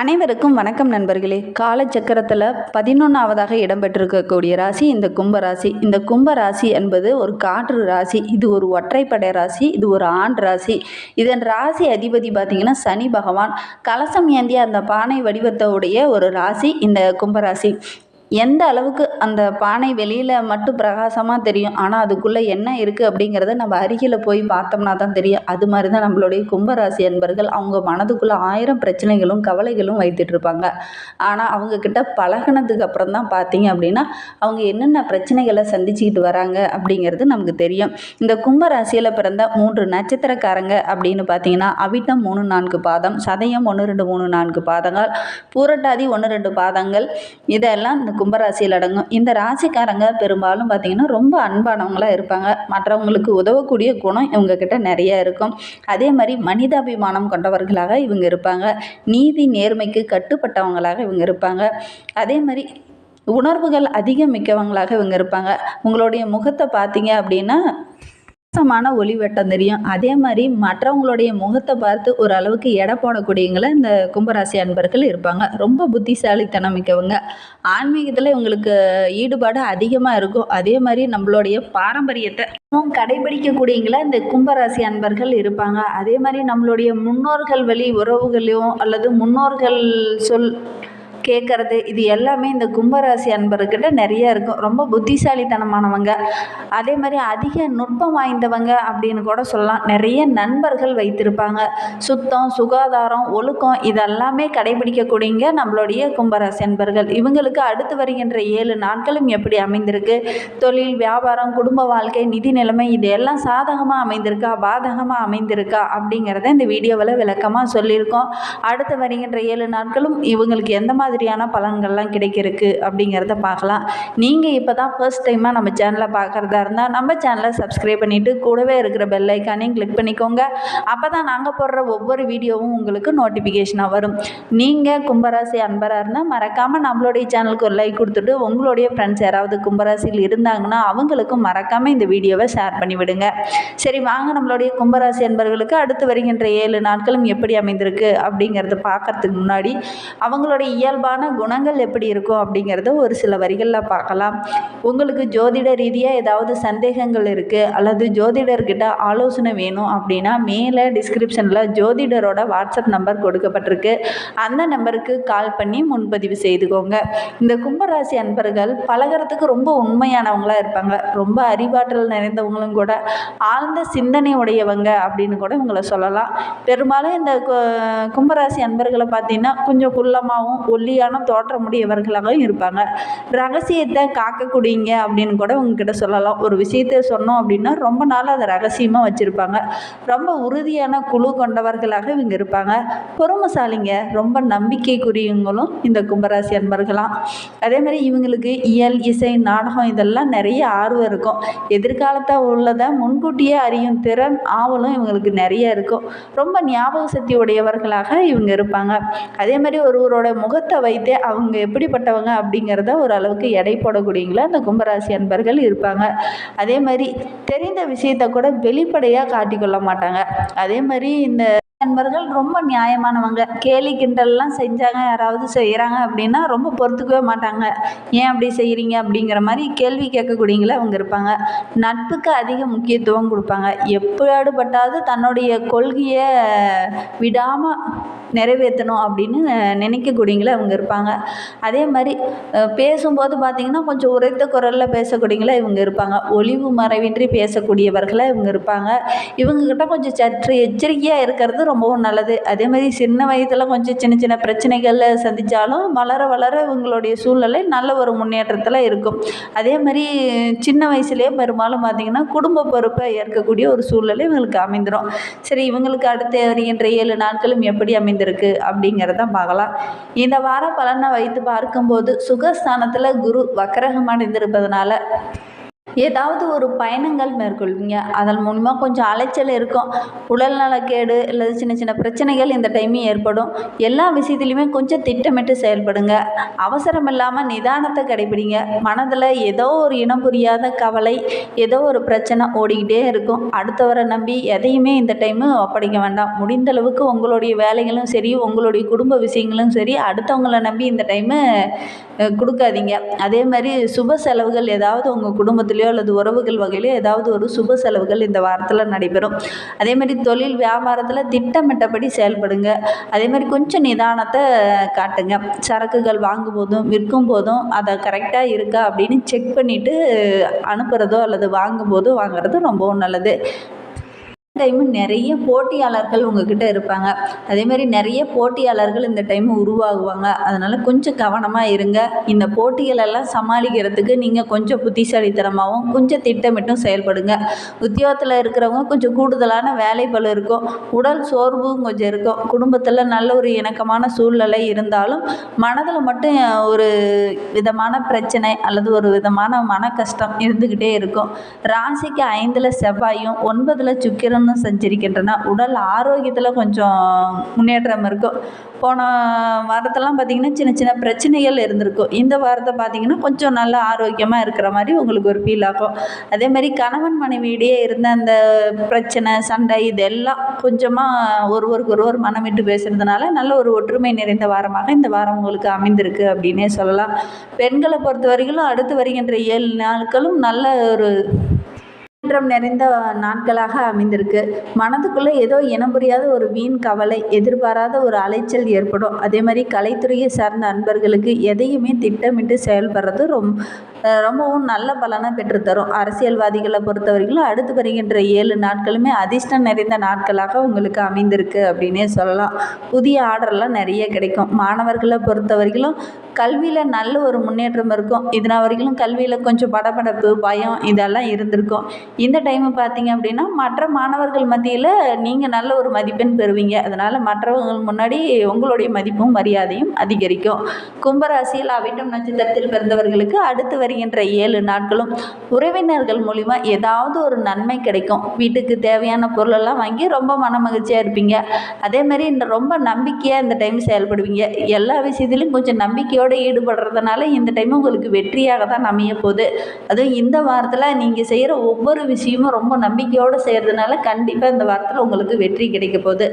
அனைவருக்கும் வணக்கம் நண்பர்களே. காலச்சக்கரத்தில் பதினொன்றாவதாக இடம்பெற்றிருக்கக்கூடிய ராசி இந்த கும்ப ராசி. இந்த கும்ப ராசி என்பது ஒரு காற்று ராசி இது ஒரு ஒற்றைப்படை ராசி இது ஒரு ஆண் ராசி. இதன் ராசி அதிபதி பார்த்திங்கன்னா சனி பகவான். கலசம் ஏந்திய அந்த பானை வடிவத்தோடைய ஒரு ராசி இந்த கும்பராசி எந்த அளவுக்கு அந்த பானை வெளியில் மட்டும் பிரகாசமாக தெரியும் ஆனால் அதுக்குள்ளே என்ன இருக்குது அப்படிங்கிறத நம்ம அருகில் போய் பார்த்தோம்னா தான் தெரியும். அது மாதிரி தான் நம்மளுடைய கும்பராசி அன்பர்கள் அவங்க மனதுக்குள்ளே ஆயிரம் பிரச்சனைகளும் கவலைகளும் வைத்துட்ருப்பாங்க ஆனால் அவங்கக்கிட்ட பழகுனதுக்கு அப்புறம் தான் பார்த்தீங்க அப்படின்னா அவங்க என்னென்ன பிரச்சனைகளை சந்திச்சுக்கிட்டு வராங்க அப்படிங்கிறது நமக்கு தெரியும். இந்த கும்பராசியில் பிறந்த மூன்று நட்சத்திரக்காரங்க அப்படின்னு பார்த்தீங்கன்னா அவிட்டம் மூணு நான்கு பாதம் சதயம் ஒன்று ரெண்டு மூணு நான்கு பாதங்கள் பூரட்டாதி ஒன்று ரெண்டு பாதங்கள் இதெல்லாம் இந்த கும்பராசியில் அடங்கும். இந்த ராசிக்காரங்க பெரும்பாலும் பார்த்திங்கன்னா ரொம்ப அன்பானவங்களாக இருப்பாங்க. மற்றவங்களுக்கு உதவக்கூடிய குணம் இவங்கக்கிட்ட நிறைய இருக்கும். அதே மாதிரி மனிதாபிமானம் கொண்டவர்களாக இவங்க இருப்பாங்க. நீதி நேர்மைக்கு கட்டுப்பட்டவங்களாக இவங்க இருப்பாங்க. அதே மாதிரி உணர்வுகள் அதிகம் மிக்கவங்களாக இவங்க இருப்பாங்க. உங்களுடைய முகத்தை பார்த்தீங்க அப்படின்னா வித்தியாசமான ஒளிவட்டம் தெரியும். அதே மாதிரி மற்றவங்களுடைய முகத்தை பார்த்து ஓரளவுக்கு எடை போடக்கூடியவங்கள இந்த கும்பராசி அன்பர்கள் இருப்பாங்க. ரொம்ப புத்திசாலித்தனம் மிக்கவங்க. ஆன்மீகத்தில் இவங்களுக்கு ஈடுபாடு அதிகமாக இருக்கும். அதே மாதிரி நம்மளுடைய பாரம்பரியத்தை இன்னும் இந்த கும்பராசி அன்பர்கள் இருப்பாங்க. அதே மாதிரி நம்மளுடைய முன்னோர்கள் வழி உறவுகளையும் அல்லது முன்னோர்கள் சொல் கேட்குறது இது எல்லாமே இந்த கும்பராசி அன்பர்கிட்ட நிறைய இருக்கும். ரொம்ப புத்திசாலித்தனமானவங்க. அதே மாதிரி அதிக நுட்பம் வாய்ந்தவங்க அப்படின்னு கூட சொல்லலாம். நிறைய நண்பர்கள் வைத்திருப்பாங்க. சுத்தம் சுகாதாரம் ஒழுக்கம் இதெல்லாமே கடைபிடிக்கக்கூடியங்க நம்மளுடைய கும்பராசி அன்பர்கள். இவங்களுக்கு அடுத்து வருகின்ற ஏழு நாட்களும் எப்படி அமைந்திருக்கு? தொழில் வியாபாரம் குடும்ப வாழ்க்கை நிதி நிலைமை இது எல்லாம் சாதகமாக அமைந்திருக்கா? பாதகமாக அமைந்திருக்கா? அப்படிங்கிறத இந்த வீடியோவில் விளக்கமாக சொல்லியிருக்கோம். அடுத்து வருகின்ற ஏழு நாட்களும் இவங்களுக்கு எந்த மாதிரி மாதிரியான பலன்கள்லாம் கிடைக்கிறதுக்கு அப்படிங்கிறத பார்க்கலாம். நீங்கள் இப்போ தான் ஃபர்ஸ்ட் டைமாக நம்ம சேனலை பார்க்குறதா இருந்தால் நம்ம சேனலை சப்ஸ்கிரைப் பண்ணிவிட்டு கூடவே இருக்கிற பெல் ஐக்கானையும் கிளிக் பண்ணிக்கோங்க. அப்போ தான் நாங்கள் போடுற ஒவ்வொரு வீடியோவும் உங்களுக்கு நோட்டிஃபிகேஷனாக வரும். நீங்கள் கும்பராசி அன்பராக இருந்தால் மறக்காமல் நம்மளுடைய சேனலுக்கு ஒரு லைக் கொடுத்துட்டு உங்களுடைய ஃப்ரெண்ட்ஸ் யாராவது கும்பராசியில் இருந்தாங்கன்னா அவங்களுக்கும் மறக்காமல் இந்த வீடியோவை ஷேர் பண்ணிவிடுங்க சரி வாங்க நம்மளுடைய கும்பராசி அன்பர்களுக்கு அடுத்து வருகின்ற ஏழு நாட்களும் எப்படி அமைந்திருக்கு அப்படிங்கிறத பார்க்கறதுக்கு முன்னாடி அவங்களுடைய இயல்பான குணங்கள் எப்படி இருக்கும் அப்படிங்கிறத ஒரு சில வரிகளில் பார்க்கலாம். உங்களுக்கு ஜோதிட ரீதியாக ஏதாவது சந்தேகங்கள் இருக்குது அல்லது ஜோதிடர்கிட்ட ஆலோசனை வேணும் அப்படின்னா மேலே டிஸ்கிரிப்ஷனில் ஜோதிடரோட வாட்ஸ்அப் நம்பர் கொடுக்கப்பட்டிருக்கு. அந்த நம்பருக்கு கால் பண்ணி முன்பதிவு செய்துக்கோங்க. இந்த கும்பராசி அன்பர்கள் பழகுறதுக்கு ரொம்ப உண்மையானவங்களாக இருப்பாங்க. ரொம்ப அறிவாற்றல் நிறைந்தவங்களும் கூட ஆழ்ந்த சிந்தனை உடையவங்க அப்படின்னு கூட இவங்களை சொல்லலாம். பெரும்பாலும் இந்த கும்பராசி அன்பர்களை பார்த்தீங்கன்னா கொஞ்சம் குள்ளமாகவும் ஒல்லியான தோற்றமுடையவர்களாகவும் இருப்பாங்க. ரகசியத்தை காக்கக்கூடியங்க அப்படின்னு கூட உங்ககிட்ட சொல்லலாம். ஒரு விஷயத்தை சொன்னோம் அப்படின்னா ரொம்ப நாள் அதை ரகசியமாக வச்சுருப்பாங்க. ரொம்ப உறுதியான குழு கொண்டவர்களாக இவங்க இருப்பாங்க. பொறுமைசாலிங்க ரொம்ப நம்பிக்கைக்குரியவங்களும் இந்த கும்பராசி அன்பர்களாம் அதே மாதிரி இவங்களுக்கு இயல் இசை நாடகம் இதெல்லாம் நிறைய ஆர்வம் இருக்கும். எதிர்காலத்தை உள்ளதை முன்கூட்டியே அறியும் திறன் ஆவலும் இவங்களுக்கு நிறைய இருக்கும். ரொம்ப ஞாபக சக்தி உடையவர்களாக இவங்க இருப்பாங்க. அதே மாதிரி ஒருவரோட முகத்தை வைத்தே அவங்க எப்படிப்பட்டவங்க அப்படிங்கிறத ஓரளவுக்கு எடை போடக்கூடியவங்கள அந்த கும்பராசி அன்பர்கள் இருப்பாங்க. அதே மாதிரி தெரிந்த விஷயத்த கூட வெளிப்படையாக காட்டிக்கொள்ள மாட்டாங்க. அதே மாதிரி இந்த நண்பர்கள் ரொம்ப நியாயமானவங்க. கேலி கிண்டல்லாம் செஞ்சாங்க யாராவது செய்கிறாங்க அப்படின்னா ரொம்ப பொறுத்துக்கவே மாட்டாங்க. ஏன் அப்படி செய்கிறீங்க அப்படிங்கிற மாதிரி கேள்வி கேட்கக்கூடியவங்கள அவங்க இருப்பாங்க. நட்புக்கு அதிக முக்கியத்துவம் கொடுப்பாங்க. எப்படியாடுபட்டாவது தன்னுடைய கொள்கையை விடாமல் நிறைவேற்றணும் அப்படின்னு நினைக்கக்கூடியவங்கள அவங்க இருப்பாங்க. அதே மாதிரி பேசும்போது பார்த்திங்கன்னா கொஞ்சம் உரைத்த குரலில் பேசக்கூடியவங்கள இவங்க இருப்பாங்க. ஒளிவு மறைவின்றி பேசக்கூடியவர்களாக இவங்க இருப்பாங்க. இவங்கக்கிட்ட கொஞ்சம் சற்று எச்சரிக்கையாக இருக்கிறது ரொம்பவும் நல்லது. அதே மாதிரி சின்ன வயதில் கொஞ்சம் சின்ன சின்ன பிரச்சனைகளை சந்தித்தாலும் வளர வளர இவங்களுடைய சூழ்நிலை நல்ல ஒரு முன்னேற்றத்தில் இருக்கும். அதே மாதிரி சின்ன வயசுலேயே பெரும்பாலும் பார்த்திங்கன்னா குடும்ப பொறுப்பை ஏற்கக்கூடிய ஒரு சூழ்நிலை இவங்களுக்கு அமைந்துடும் சரி இவங்களுக்கு அடுத்து வருகின்ற ஏழு நாட்களும் எப்படி அமைந்திருக்கு அப்படிங்கிறத பார்க்கலாம். இந்த வார பலனை வைத்து பார்க்கும்போது சுகஸ்தானத்தில் குரு வக்கரகம் அடைந்திருப்பதனால ஏதாவது ஒரு பயணங்கள் மேற்கொள்வீங்க. அதன் மூலிமா கொஞ்சம் அலைச்சல் இருக்கும். உடல் நலக்கேடு இல்லை சின்ன சின்ன பிரச்சனைகள் இந்த டைம் ஏற்படும். எல்லா விஷயத்துலையுமே கொஞ்சம் திட்டமிட்டு செயல்படுங்க. அவசரம் இல்லாமல் நிதானத்தை கடைப்பிடிங்க மனதில் ஏதோ ஒரு இனம் புரியாத கவலை ஏதோ ஒரு பிரச்சனை ஓடிக்கிட்டே இருக்கும். அடுத்தவரை நம்பி எதையுமே இந்த டைமு ஒப்படைக்க வேண்டாம். முடிந்த அளவுக்கு உங்களுடைய வேலைகளும் சரி உங்களுடைய குடும்ப விஷயங்களும் சரி அடுத்தவங்கள நம்பி இந்த டைமு கொடுக்காதீங்க. அதே மாதிரி சுப செலவுகள் ஏதாவது உங்கள் குடும்பத்துலேயோ அல்லது உறவுகள் வகையிலையோ ஏதாவது ஒரு சுப செலவுகள் இந்த வாரத்தில் நடைபெறும். அதே மாதிரி தொழில் வியாபாரத்தில் திட்டமிட்டபடி செயல்படுங்க. அதே மாதிரி கொஞ்சம் நிதானத்தை காட்டுங்க. சரக்குகள் வாங்கும் போதும் விற்கும் போதும் அதை கரெக்டாக இருக்கா அப்படின்னு செக் பண்ணிவிட்டு அனுப்புகிறதோ அல்லது வாங்கும் போதும் வாங்குறது ரொம்பவும் நல்லது. டைமு நிறைய போட்டியாளர்கள் உங்ககிட்ட இருப்பாங்க. அதேமாரி நிறைய போட்டியாளர்கள் இந்த டைம் உருவாகுவாங்க. அதனால் கொஞ்சம் கவனமாக இருங்க. இந்த போட்டிகளெல்லாம் சமாளிக்கிறதுக்கு நீங்கள் கொஞ்சம் புத்திசாலித்தனமாகவும் கொஞ்சம் திட்டமிட்டும் செயல்படுங்க. உத்தியோகத்தில் இருக்கிறவங்க கொஞ்சம் கூடுதலான வேலை பல இருக்கும். உடல் சோர்வும் கொஞ்சம் இருக்கும். குடும்பத்தில் நல்ல ஒரு இணக்கமான சூழ்நிலை இருந்தாலும் மனதில் மட்டும் ஒரு விதமான பிரச்சனை அல்லது ஒரு விதமான மன கஷ்டம் இருந்துக்கிட்டே இருக்கும். ராசிக்கு ஐந்தில் செவ்வாயும் ஒன்பதில் சுக்கிரன் கிரகமும் சஞ்சரிக்கின்றன. உடல் ஆரோக்கியத்தில் கொஞ்சம் முன்னேற்றம் இருக்கும் போன வாரத்தெல்லாம் பார்த்திங்கன்னா சின்ன சின்ன பிரச்சனைகள் இருந்திருக்கும் இந்த வாரத்தை பார்த்திங்கன்னா கொஞ்சம் நல்லா ஆரோக்கியமாக இருக்கிற மாதிரி உங்களுக்கு ஒரு ஃபீல் ஆகும். அதே மாதிரி கணவன் மனைவியிடையே இருந்த அந்த பிரச்சனை சண்டை இதெல்லாம் கொஞ்சமாக ஒருவருக்கு ஒருவர் மனம் விட்டு பேசுகிறதுனால நல்ல ஒரு ஒற்றுமை நிறைந்த வாரமாக இந்த வாரம் உங்களுக்கு அமைந்திருக்கு அப்படின்னே சொல்லலாம். பெண்களை பொறுத்த வரைக்கும் அடுத்து வருகின்ற ஏழு நாட்களும் நல்ல ஒரு முன்னேற்றம் நிறைந்த நாட்களாக அமைந்திருக்கு. மனதுக்குள்ளே ஏதோ இனம் புரியாத ஒரு வீண் கவலை எதிர்பாராத ஒரு அலைச்சல் ஏற்படும். அதே மாதிரி கலைத்துறையை சார்ந்த அன்பர்களுக்கு எதையுமே திட்டமிட்டு செயல்படுறது ரொம்ப ரொம்பவும் நல்ல பலனை பெற்றுத்தரும். அரசியல்வாதிகளை பொறுத்தவரைக்கும் அடுத்து வருகின்ற ஏழு நாட்களுமே அதிர்ஷ்டம் நிறைந்த நாட்களாக உங்களுக்கு அமைந்திருக்கு அப்படின்னே சொல்லலாம். புதிய ஆர்டர்லாம் நிறைய கிடைக்கும். மாணவர்களை பொறுத்தவரைக்கும் கல்வியில் நல்ல ஒரு முன்னேற்றம் இருக்கும். இதனால் வரைக்கும் கல்வியில் கொஞ்சம் படபடப்பு பயம் இதெல்லாம் இருந்திருக்கும். இந்த டைமு பார்த்தீங்க அப்படின்னா மற்ற மாணவர்கள் மத்தியில் நீங்கள் நல்ல ஒரு மதிப்பெண் பெறுவீங்க. அதனால் மற்றவர்கள் முன்னாடி உங்களுடைய மதிப்பும் மரியாதையும் அதிகரிக்கும். கும்பராசியில் அவிட்டம் நட்சத்திரத்தில் பிறந்தவர்களுக்கு அடுத்து வரை வருகின்ற ஏழு நாட்களும் உறவினர்கள் மூலிமா ஏதாவது ஒரு நன்மை கிடைக்கும். வீட்டுக்கு தேவையான பொருளெல்லாம் வாங்கி ரொம்ப மன மகிழ்ச்சியாக இருப்பீங்க. அதே மாதிரி இந்த ரொம்ப நம்பிக்கையாக இந்த டைம் செயல்படுவீங்க. எல்லா விஷயத்துலையும் கொஞ்சம் நம்பிக்கையோடு ஈடுபடுறதுனால இந்த டைம் உங்களுக்கு வெற்றியாக தான் அமைய போகுது. அதுவும் இந்த வாரத்தில் நீங்கள் செய்கிற ஒவ்வொரு விஷயமும் ரொம்ப நம்பிக்கையோடு செய்கிறதுனால கண்டிப்பாக இந்த வாரத்தில் உங்களுக்கு வெற்றி கிடைக்க போகுது.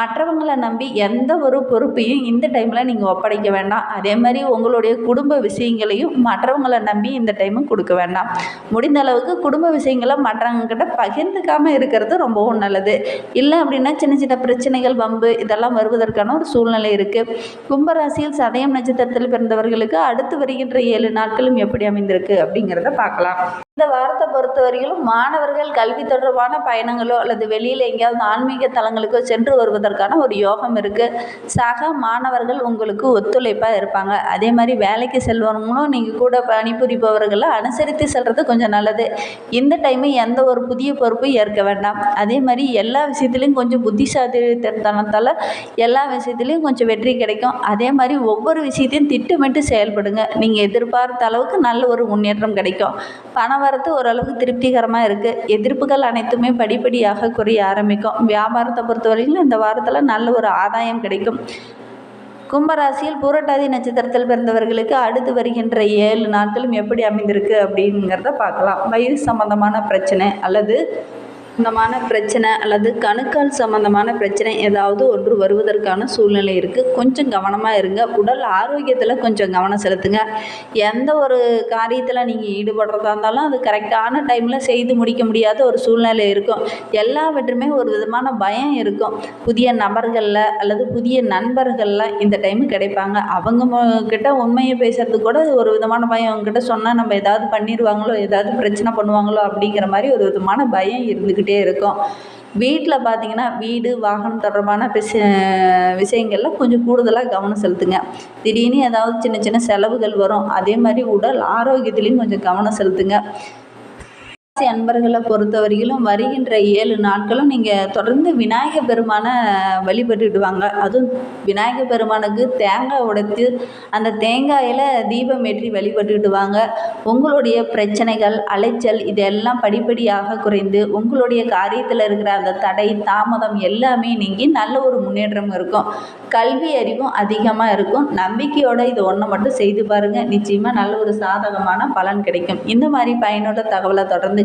மற்றவங்களை நம்பி எந்த ஒரு பொறுப்பையும் இந்த டைமில் நீங்கள் ஒப்படைக்க வேண்டாம். அதே மாதிரி உங்களுடைய குடும்ப விஷயங்களையும் மற்றவங்களை நம்பி இந்த டைமும் கொடுக்க வேண்டாம். முடிந்த அளவுக்கு குடும்ப விஷயங்களை மற்றவங்கக்கிட்ட பகிர்ந்துக்காமல் இருக்கிறது ரொம்பவும் நல்லது. இல்லை அப்படின்னா சின்ன சின்ன பிரச்சனைகள் வம்பு இதெல்லாம் வருவதற்கான ஒரு சூழ்நிலை இருக்குது கும்பராசியில் சதயம் நட்சத்திரத்தில் பிறந்தவர்களுக்கு அடுத்து வருகின்ற ஏழு நாட்களும் எப்படி அமைந்திருக்கு அப்படிங்கிறத பார்க்கலாம். இந்த வாரத்தை பொறுத்த வரையிலும் மாணவர்கள் கல்வி தொடர்பான பயணங்களோ அல்லது வெளியில் எங்கேயாவது ஆன்மீக தலங்களுக்கோ சென்று வருவதற்கான ஒரு யோகம் இருக்குது சக மாணவர்கள் உங்களுக்கு ஒத்துழைப்பாக இருப்பாங்க. அதே மாதிரி வேலைக்கு செல்வவங்களும் நீங்கள் கூட பணிபுரிபவர்களை அனுசரித்து செல்வது கொஞ்சம் நல்லது. இந்த டைமு எந்த ஒரு புதிய பொறுப்பும் ஏற்க வேண்டாம். அதே மாதிரி எல்லா விஷயத்துலையும் கொஞ்சம் புத்திசாலித்தனத்தால் எல்லா விஷயத்துலையும் கொஞ்சம் வெற்றி கிடைக்கும். அதே மாதிரி ஒவ்வொரு விஷயத்தையும் திட்டமிட்டு செயல்படுங்க. நீங்கள் எதிர்பார்த்த அளவுக்கு நல்ல ஒரு முன்னேற்றம் கிடைக்கும். பண வியாபாரத்து ஓரளவுக்கு திருப்திகரமாக இருக்குது எதிர்ப்புகள் அனைத்துமே படிப்படியாக குறைய ஆரம்பிக்கும். வியாபாரத்தை பொறுத்தவரையிலும் இந்த வாரத்தில் நல்ல ஒரு ஆதாயம் கிடைக்கும். கும்பராசியில் பூரட்டாதி நட்சத்திரத்தில் பிறந்தவர்களுக்கு அடுத்து வருகின்ற ஏழு நாட்களும் எப்படி அமைந்திருக்கு அப்படிங்கிறத பார்க்கலாம். வயிறு சம்பந்தமான பிரச்சனை அல்லது சம்பந்தமான பிரச்சனை அல்லது கணுக்கால் சம்மந்தமான பிரச்சனை ஏதாவது ஒன்று வருவதற்கான சூழ்நிலை இருக்குது கொஞ்சம் கவனமாக இருங்க. உடல் ஆரோக்கியத்தில் கொஞ்சம் கவனம் செலுத்துங்க. எந்த ஒரு காரியத்தில் நீங்கள் ஈடுபடுறதா இருந்தாலும் அது கரெக்டான டைமில் செய்து முடிக்க முடியாத ஒரு சூழ்நிலை இருக்கும். எல்லாவற்றுமே ஒரு விதமான பயம் இருக்கும். புதிய நபர்களில் அல்லது புதிய நண்பர்களில் இந்த டைமு கிடைப்பாங்க. அவங்க கிட்ட உண்மையை பேசுறது கூட ஒரு விதமான பயம். அவங்ககிட்ட சொன்னால் நம்ம ஏதாவது பண்ணிடுவாங்களோ ஏதாவது பிரச்சனை பண்ணுவாங்களோ அப்படிங்கிற மாதிரி ஒரு விதமான பயம் இருந்துக்கிட்டு இருந்துக்கிட்டே இருக்கும். வீட்டில் பார்த்தீங்கன்னா வீடு வாகனம் தொடர்பான விஷ விஷயங்களில் கொஞ்சம் கூடுதலாக கவனம் செலுத்துங்க. திடீர்னு ஏதாவது சின்ன சின்ன செலவுகள் வரும். அதே மாதிரி உடல் ஆரோக்கியத்துலேயும் கொஞ்சம் கவனம் செலுத்துங்க. ராசி அன்பர்களை பொறுத்தவரையிலும் வருகின்ற ஏழு நாட்களும் நீங்கள் தொடர்ந்து விநாயக பெருமானை வழிபட்டுடுவாங்க அதுவும் விநாயக பெருமானுக்கு தேங்காய் உடைத்து அந்த தேங்காயில் தீபம் ஏற்றி வழிபட்டுடுவாங்க உங்களுடைய பிரச்சனைகள் அலைச்சல் இதெல்லாம் படிப்படியாக குறைந்து உங்களுடைய காரியத்தில் இருக்கிற அந்த தடை தாமதம் எல்லாமே நீங்கி நல்ல ஒரு முன்னேற்றம் இருக்கும். கல்வி அறிவும் அதிகமாக இருக்கும். நம்பிக்கையோடு இது ஒன்றை மட்டும் செய்து பாருங்கள் நிச்சயமாக நல்ல ஒரு சாதகமான பலன் கிடைக்கும். இந்த மாதிரி பயனுள்ள தகவலை தொடர்ந்து